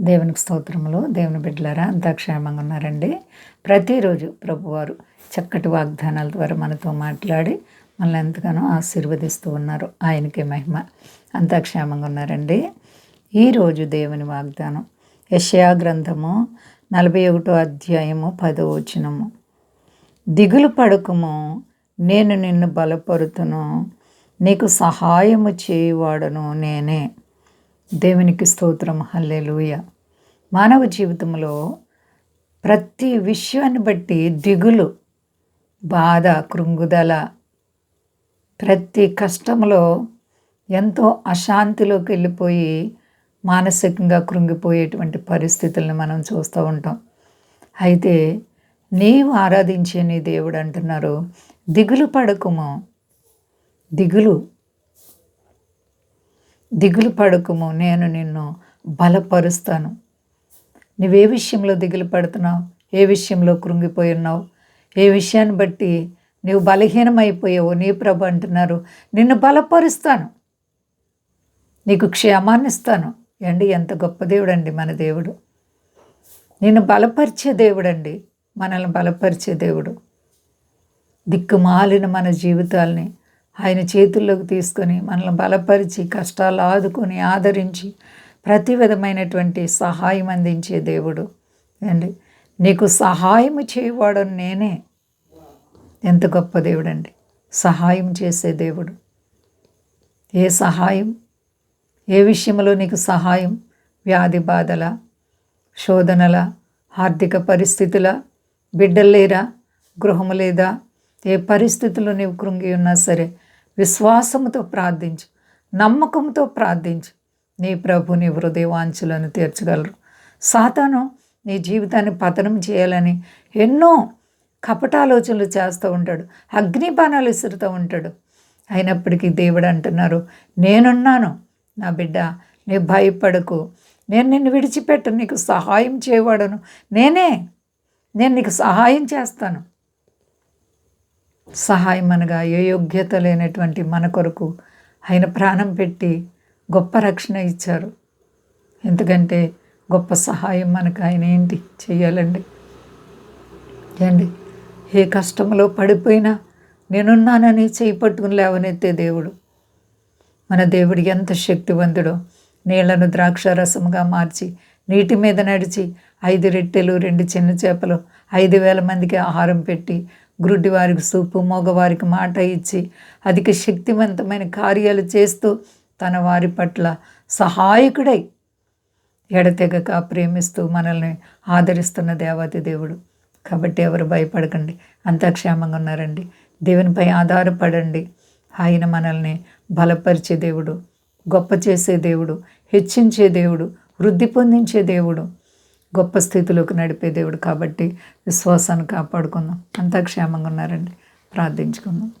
దేవునికి స్తోత్రములు. దేవుని బిడ్డలారా అంతా క్షేమంగా ఉన్నారండి. ప్రతిరోజు ప్రభువారు చక్కటి వాగ్దానాల ద్వారా మనతో మాట్లాడి మనల్ని ఎంతగానో ఆశీర్వదిస్తూ ఉన్నారు. ఆయనకి మహిమ. అంతా క్షేమంగా ఉన్నారండి. ఈరోజు దేవుని వాగ్దానం. యషయా గ్రంథము నలభై ఒకటో అధ్యాయము పదో వచనము. దిగులు పడకము నేను నిన్ను బలపరుతును నీకు సహాయము చేయువాడను నేనే. దేవునికి స్తోత్రం. హల్లెలూయ. మానవ జీవితంలో ప్రతి విషయాన్ని బట్టి దిగులు బాధ కృంగుదల ప్రతి కష్టంలో ఎంతో అశాంతిలోకి వెళ్ళిపోయి మానసికంగా కృంగిపోయేటువంటి పరిస్థితులను మనం చూస్తూ ఉంటాం. అయితే నీవు ఆరాధించే నీ దేవుడు అంటున్నారు దిగులు పడకుము. దిగులు దిగులు పడకుము నేను నిన్ను బలపరుస్తాను. నువ్వే విషయంలో దిగులు పడుతున్నావు ఏ విషయంలో కృంగిపోయి ఉన్నావు? ఏ విషయాన్ని బట్టి నీవు బలహీనమైపోయావు? నీ ప్రభు అంటున్నారు నిన్ను బలపరుస్తాను. నీకు క్షేమాన్నిస్తాను అండి ఎంత గొప్ప దేవుడండి మన దేవుడు. నిన్ను బలపరిచే దేవుడండి మనల్ని బలపరిచే దేవుడు. దిక్కుమాలిన మన జీవితాల్ని ఆయన చేతుల్లోకి తీసుకొని మనల్ని బలపరిచి కష్టాలు ఆదుకొని ఆదరించి ప్రతి విధమైనటువంటి సహాయం అందించే దేవుడు. అండి నీకు సహాయం చేయవాడు నేనే. ఎంత గొప్ప దేవుడండి. సహాయం చేసే దేవుడు. ఏ సహాయం? ఏ విషయంలో నీకు సహాయం? వ్యాధి బాధల శోధనల ఆర్థిక పరిస్థితుల బిడ్డలు లేరా? గృహము లేదా? ఏ పరిస్థితుల్లో నీవు కృంగి ఉన్నా సరే విశ్వాసముతో ప్రార్థించు నమ్మకంతో ప్రార్థించు. నీ ప్రభు నీ హృదయవాంఛలను తీర్చగలరు. సాతాను నీ జీవితాన్ని పతనం చేయాలని ఎన్నో కపటాలోచనలు చేస్తూ ఉంటాడు అగ్నిపానాలు విసురుతూ ఉంటాడు. అయినప్పటికీ దేవుడు అంటున్నారు నేనున్నాను నా బిడ్డ నీ భయపడకు. నేను నిన్ను విడిచిపెట్టను నీకు సహాయం చేయవాడను నేనే నేను నీకు సహాయం చేస్తాను. సహాయం అనగా ఏ యోగ్యత లేనటువంటి మన కొరకు ఆయన ప్రాణం పెట్టి గొప్ప రక్షణ ఇచ్చారు. ఎందుకంటే గొప్ప సహాయం మనకు ఆయన ఏంటి? చెయ్యాలండి. ఏండి ఏ కష్టంలో పడిపోయినా నేనున్నానని చేయి పట్టుకుని లేవనెత్తే దేవుడు. మన దేవుడు ఎంత శక్తివంతుడో నీళ్ళను ద్రాక్ష రసముగా మార్చి నీటి మీద నడిచి ఐదు రెట్టెలు రెండు చిన్న చేపలు ఐదు వేల మందికి ఆహారం పెట్టి గ్రుడ్డి సూపు మగవారికి మాట ఇచ్చి అధిక శక్తివంతమైన కార్యాలు చేస్తూ తన వారి పట్ల సహాయకుడై ఎడతెగక ప్రేమిస్తూ మనల్ని ఆదరిస్తున్న దేవాతి దేవుడు. కాబట్టి ఎవరు భయపడకండి. అంతా క్షేమంగా ఉన్నారండి. దేవునిపై ఆధారపడండి. ఆయన మనల్ని బలపరిచే దేవుడు గొప్ప చేసే దేవుడు హెచ్చించే దేవుడు వృద్ధి పొందించే దేవుడు గొప్ప స్థితిలోకి నడిపే దేవుడు కాబట్టి విశ్వాసాన్ని కాపాడుకుందాం. అంతా క్షేమంగా ఉన్నారండి. ప్రార్థించుకుందాం.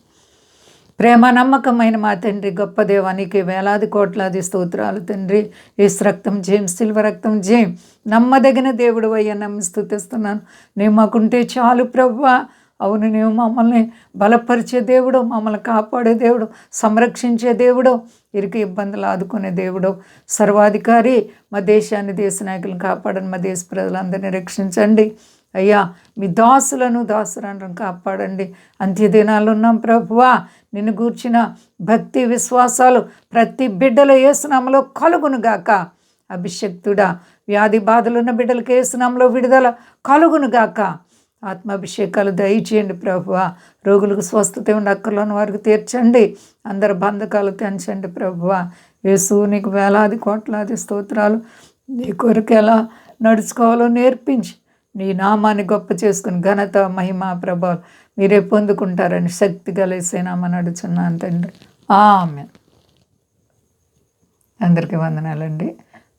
ప్రేమ నమ్మకమైన మా తండ్రి గొప్ప దేవానికి వేలాది కోట్లాది స్తోత్రాలు తండ్రి. ఏసు రక్తం జేమ్ సిల్వ రక్తం జేం నమ్మదగిన దేవుడు అయ్యా నమ్మి స్థుతిస్తున్నాను. నేను మాకుంటే చాలు ప్రభా అవును నీవు మమ్మల్ని బలపరిచే దేవుడు మమ్మల్ని కాపాడే దేవుడు సంరక్షించే దేవుడు ఇరికి ఇబ్బందులు ఆదుకునే దేవుడు సర్వాధికారి. మా దేశాన్ని దేశ నాయకులను కాపాడని మా దేశ ప్రజలందరినీ రక్షించండి. అయ్యా మీ దాసులను దాసులను కాపాడండి. అంత్యదినాలు ఉన్నాం ప్రభువా నిన్ను గూర్చిన భక్తి విశ్వాసాలు ప్రతి బిడ్డల ఏసునామలో కలుగునుగాక. అభిషక్తుడా వ్యాధి బాధలున్న బిడ్డలకు ఏసునామలో విడుదల కలుగునుగాక. ఆత్మాభిషేకాలు దయచేయండి ప్రభువ. రోగులకు స్వస్థత ఉండి అక్కర్లోని వారికి తీర్చండి. అందరి బంధకాలు తెంచండి ప్రభువ. యేసు నీకు వేలాది కోట్లాది స్తోత్రాలు. నీ కొరకు ఎలా నడుచుకోవాలో నేర్పించి నీ నామాన్ని గొప్ప చేసుకుని ఘనత మహిమ ప్రభావం మీరే పొందుకుంటారని శక్తి కలిసేనామని అడుచున్నాను తండ్రి. ఆమె అందరికీ వందనాలండి.